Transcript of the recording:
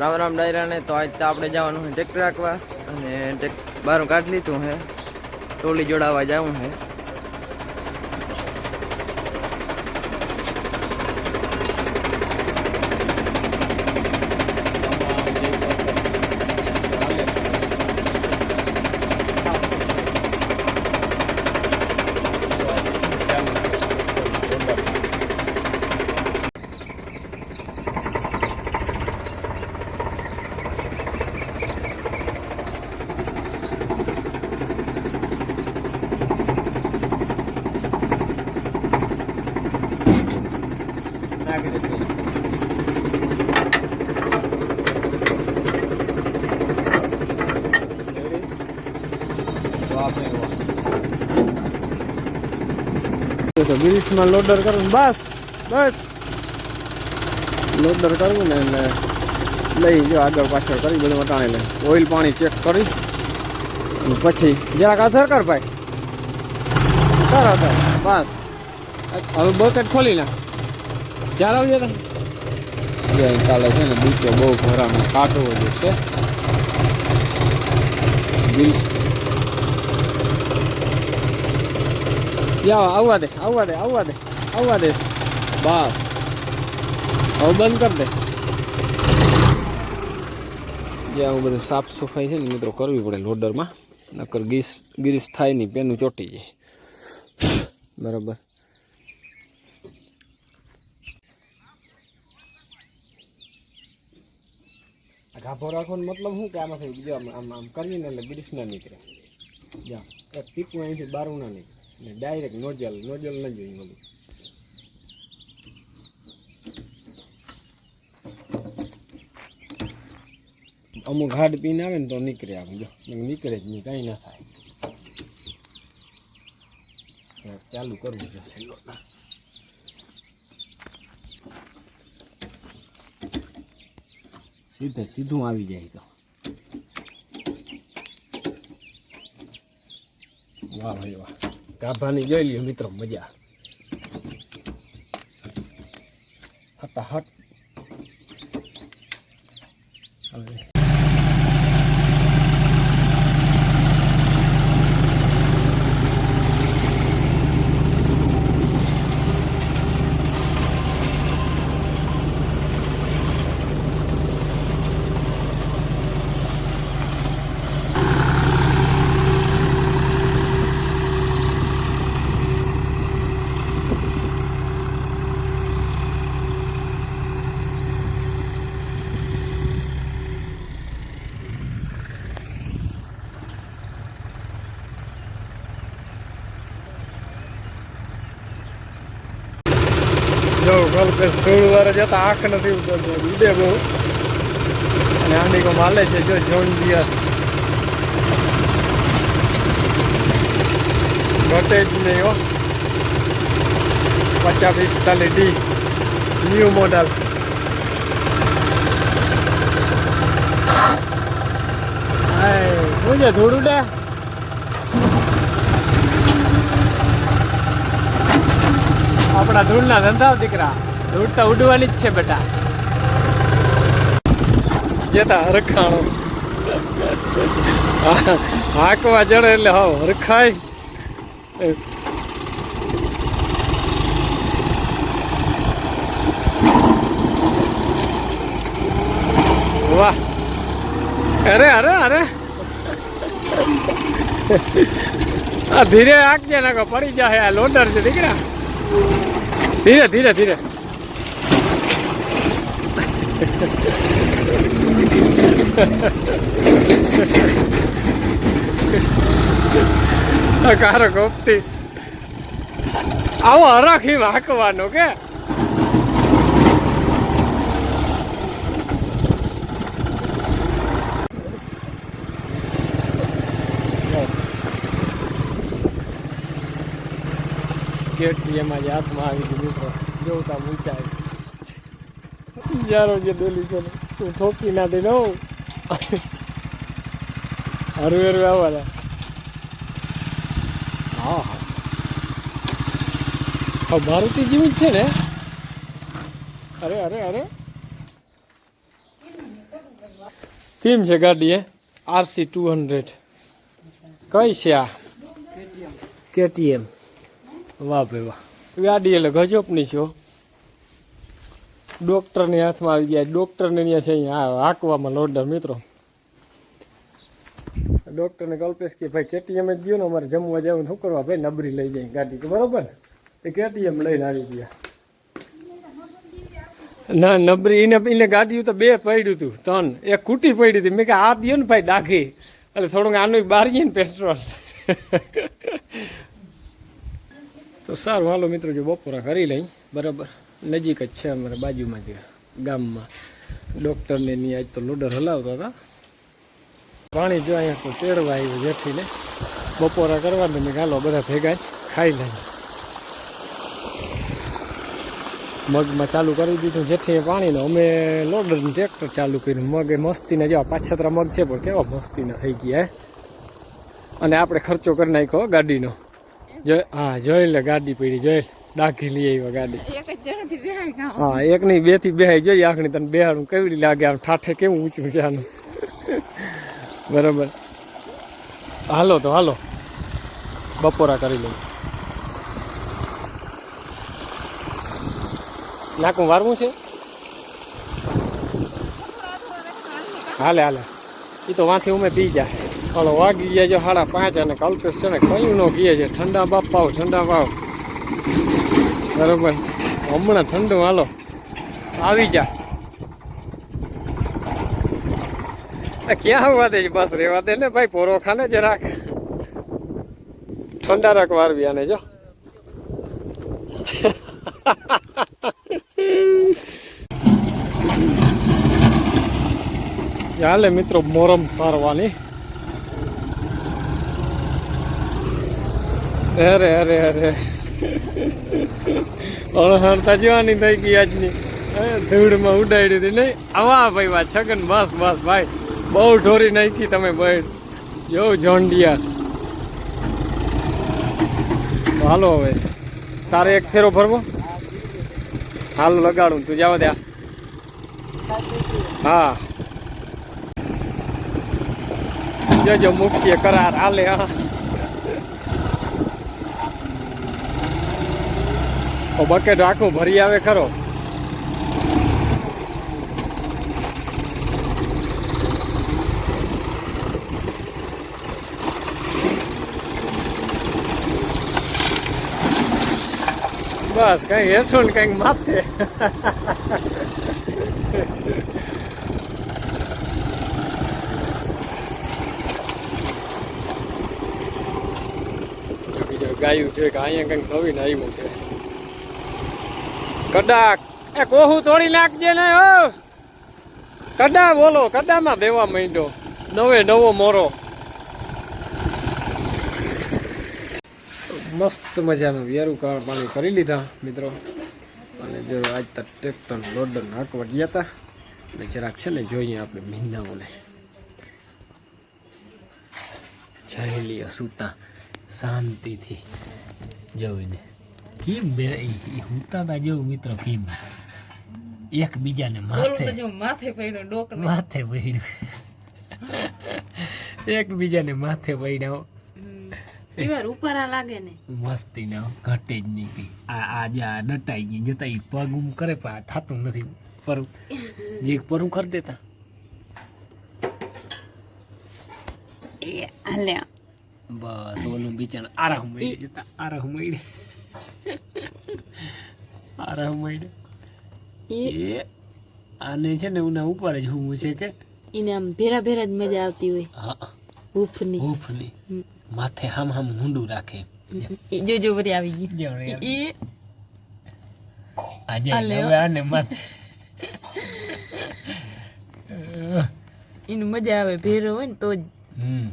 રામ રામ ડાયરાને તો આજ તો આપણે જવાનું છે ટ્રેક્ટર રાખવા અને બારું કાઢી લીધું છે ટોલી જોડાવા જવું છે તો ગ્રીસમાં લોડર કરવું બસ બસ. લોડર કરવું ને એટલે લઈ જો આગળ પાછળ કરી, બધું વટાણી લઈ. ઓઇલ પાણી ચેક કરી. પછી જરાક અધર કર ભાઈ. કર અધર બસ. હવે બકેટ ખોલી ના ચાલ આવજો તમે. ચાલે છે ને બીચો બહુ ભરાનો કાઢવો જ છે યા, આવવા દે આવવા દે આવવા દે આવવા દે. બસ. હવે બંધ કર દે. જે આવું બધું સાફ સફાઈ છે ને મિત્રો કરવી પડે લોડરમાં. નકર ગીસ ગીરીસ થાય નહીં પેનું ચોટી જાય. બરાબર. ગાભો રાખવાનો મતલબ શું કે આમાંથી બીજો આમ આમ કરીએ એટલે ગીરીસ ના નીકળે. જા, એક પીકું અહીંથી બારું ના નીકળે. ને ડાયરેક્ટ નોજલ નોજલ ન જોઈએ બધું અમુક હાડ પીને આવે ને તો નીકળે આમ જો નીકળે જ નહીં કાંઈ ના થાય ચાલુ કરવું છે છેલ્લો સીધે સીધું આવી જાય તો વાહ ભાઈ વાહ ગાભાની જોઈ લ્યો મિત્રો મજા. હટાહટ હવે ગલકેશ ધૂળ વાળા જતા આંખ નથી ઉતરતો ઉડે બહુ. અને આંડી કો માલે છે, જો જોન દિયર ઘટે જ નહીં હો પચાસ, પિસ્તાલીસ ડી. ન્યૂ મોડલ શું છે થોડું ડે આપણા ધૂળના ધંધા દીકરા. ધૂળ તો ઉડવાની જ છે બેટા. જેતા હરખાણો. હાંકવા જડે એટલે હાવ હરખાય. વાહ. અરે અરે અરે. આ ધીરે આંકજે નાખો પડી જાય આ લોડર છે દીકરા ધીરે ધીરે ધીરે. કારો ગોપતી આવો હરાખી હાંકવાનો કે? કેટીએમાં જ હાથમાં આવી ગયું મિત્રો. જોતા મૂંચાય યારો જે ડોલી છે તું ઠોકી ના દે નો હરવે હરવે આવવાના હા હા. મારુતિ જેવું જ છે ને? અરે અરે અરે. કેમ છે ગાડી એ આરસી ટુ હંડ્રેડ કઈ છે આ? કેટીએમ. વાહ ભાઈ વાહ. ગાડી એટલે ગજબની છો. ડોક્ટરની હાથમાં આવી ગયા. ડોક્ટરને અહીંયા છે અહીંયા હાંકવામાં લોડર મિત્રો. ડોક્ટરને કલ્પેશ કે ભાઈ, કેટીએમ જ ને અમારે જમવા જવું શું કરવા? ભાઈ નબરી લઈ જાય ગાડી. કે બરાબર એ કેટીએમ લઈને આવી ગયા. ના નબરી એને એને ગાડીયું તો બે પડ્યું હતું ત્રણ. એક કૂટી પડી હતી. મેં કે આ દો ને ભાઈ, ડાઘી. એટલે થોડુંક આનું બારીએ ને પેટ્રોલ તો સારું. હાલો મિત્રો, જો બપોરા કરી લઈ. બરાબર. નજીક જ છે અમારે બાજુમાં જ ગામમાં. ડૉક્ટરને ની આજ તો લોડર હલાવતા હતા. પાણી જો અહીંયા તો તેડવા આવ્યું જેઠીને, બપોરા કરવાનું મેં ગાલો બધા ભેગા જ ખાઈ લઈએ મગમાં ચાલુ કરી દીધું જેઠીએ પાણીને અમે લોડરનું ટ્રેક્ટર ચાલુ કર્યું. મગ એ મસ્તીના જેવા પાછતરા મગ છે, પણ કેવા મસ્તીના થઈ ગયા અને આપણે ખર્ચો કરી નાખ્યો ગાડીનો. જો હા જોઈ લે ગાડી પડી જોઈ ડાકી લઈ આવ્યો ગાડી. હા એક નહીં બેથી બેહાઈ જોઈએ આખણી તને બેહાડું કેવી લાગે આમ ઠાઠે કેવું ઊંચું છે આનું બરાબર. હાલો તો હાલો. બપોરા કરી લઉં નાકું વારવું છે? હાલે હાલે. એ તો વાંથી ઉમે પી જાય. હાલો વાગી ગયા જો સાડા પાંચ અને કલ્પેશ છે ને કયું નો કીએ છે. ઠંડા બાપ પાવ ઠંડા પાવ બરોબર. હમણાં ઠંડુ, હાલો. આવી જા. ક્યાં આવવા દે બસ રેવા દે ને ભાઈ પોરો ખાને જરાક ઠંડા રાખ વારવી આને, જો. ચાલે મિત્રો, મોરમ સારવાની. અરે અરે અરે. અણહરતા જવાની થઈ ગઈ આજની. ધૂળમાં ઉડાડી હતી. નહીં, આવા ભાઈ વાત છગન, બસ બસ, ભાઈ. બહુ ઢોરી નાખી તમે બેડ જો જોંડિયા હાલો હવે. તારે એક ફેરો ભરવો? હાલ લગાડું તું જવા દે હા. જજો મુખ્ય કરાર. હાલે, હા. બકેટ આખું ભરી આવે ખરો. બસ, કઈ હેઠું ને કંઈક માથે. બીજા ગાયું છે કે અહીંયા કંઈક નવીન આવ્યું છે. કડાક. એ કોહું તોડી નાખજે ને, હો. કડા બોલો, કડામાં દેવા માંડ્યો. નવે નવો મોરો. મસ્ત મજાનું વેરું કાળ પાણી કરી લીધા, મિત્રો. અને જો આજ તો ટ્રેક્ટર લોડર નાખવા ગયા હતા અને જરાક છે ને જોઈએ આપણે મીંડાઓને. જઈ અસુતા શાંતિથી જોઈને. કેમ બે હુતા તા જેવું મિત્રો કેમ એકબીજાને બીજાને માથે માથે પડ્યો ડોક માથે પડ્યું. એકબીજાને માથે પડ્યો. ઈવાર ઉપરા લાગે ને. મસ્તી ને ઘટે જ નહીં. આ આ જે આ ડટાઈ ગઈ જતા ઈ પગ ઉમ કરે પણ આ થતું નથી. પરું જે પરું કરી દેતા. એ બસ ઓલું બિચારા આરામ મળી જતા આરામ મળી. આરામ એ આને છે ને ઉના ઉપર જ હું છે કે એને આમ ભેરા ભેરા જ મજા આવતી હોય. હા. હૂફની. હૂફની. માથે હામ હામ હુંડું રાખે. જો જો વરી આવી ગઈ. જો એ આજે હવે આને માથે. એને મજા આવે ભેરો હોય ને તો જ. હમ.